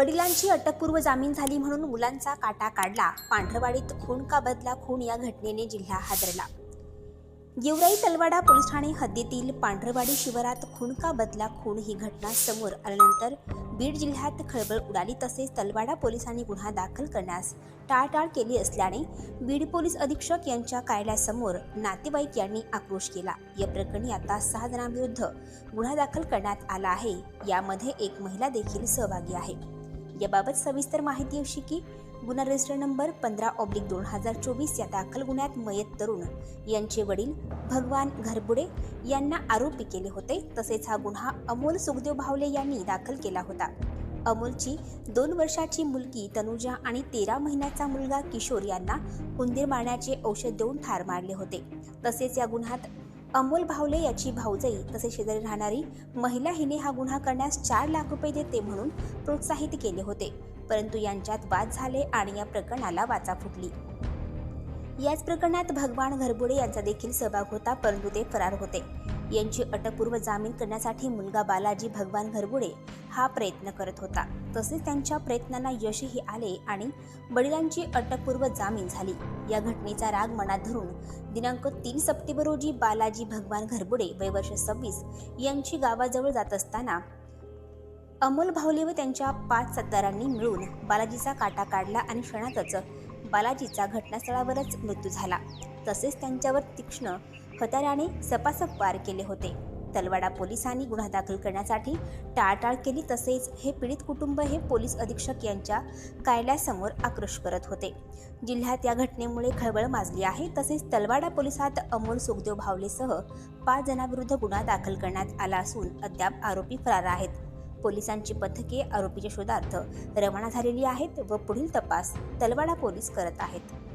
वडिलांची अटकपूर्व जामीन झाली म्हणून मुलांचा काटा काढला. पांढरवाडीत खून का बदला? खून या घटनेने जिल्हा हादरला. गेवराई तलवाडा पोलीस ठाणे हद्दीतील पांढरवाडी शिवारात खून का बदला? खून ही घटना समोर आल्यानंतर बीड जिल्ह्यात खळबळ उडाली. तसेच तलवाडा पोलिसांनी गुन्हा दाखल करण्यास टाळटाळ केली असल्याने बीड पोलीस अधीक्षक यांच्या कार्यालयासमोर नातेवाईक यांनी आक्रोश केला. या प्रकरणी आता सहा जणांविरुद्ध गुन्हा दाखल करण्यात आला आहे. यामध्ये एक महिला देखील सहभागी आहे. याबाबत सविस्तर माहिती अशी की गुन्हा रजिस्टर नंबर पंधरा ऑब्लिक दोन हजार चोवीस या दाखल गुन्ह्यात मयत तरुण यांचे वडील भगवान घरबुडे यांना आरोपी केले होते. तसेच हा गुन्हा अमोल सुखदेव भावले यांनी दाखल केला होता. अमोलची दोन वर्षाची मुलगी तनुजा आणि तेरा महिन्याचा मुलगा किशोर यांना उंदीर मारण्याचे औषध देऊन ठार मारले होते. तसेच या गुन्ह्यात अमोल भावले याची भाऊजाई तसेच शेजारी राहणारी महिला हिने हा गुन्हा करण्यास चार लाख रुपये देते म्हणून प्रोत्साहित केले होते. परंतु यांच्यात वाद झाले आणि या प्रकरणाला वाचा फुटली. याच प्रकरणात भगवान घरबुडे यांचा देखील सहभाग होता परंतु ते फरार होते. यांची अटकपूर्व जामीन करण्यासाठी मुलगा बालाजी भगवान घरबुडे हा प्रयत्न करत होता. तसेच त्यांच्या प्रयत्नांना यशही आले आणि वडिलांची अटकपूर्व जामीन झाली. या घटनेचा राग मनात धरून दिनांक तीन सप्टेंबर रोजी बालाजी भगवान घरबुडे वय वर्ष सव्वीस यांची गावाजवळ जात असताना अमोल भावले व त्यांच्या पाच सत्तारांनी मिळून बालाजीचा काटा काढला आणि क्षणातच बालाजीचा घटनास्थळावरच मृत्यू झाला. तसेच त्यांच्यावर तीक्ष्ण हत्याराने सपासप वार केले होते. तलवाडा पोलिसांनी गुन्हा दाखल करण्यासाठी टाळटाळ केली तसेच हे पीडित कुटुंब हे पोलीस अधीक्षक यांच्या कार्यालयासमोर आक्रोश करत होते. जिल्ह्यात या घटनेमुळे खळबळ माजली आहे. तसेच तलवाडा पोलिसात अमोल सुखदेव भावलेसह पाच जणांविरुद्ध गुन्हा दाखल करण्यात आला असून अद्याप आरोपी फरार आहेत. पोलिसांची पथके आरोपीच्या शोधार्थ रवाना झालेली आहेत व पुढील तपास तलवाडा पोलीस करत आहेत.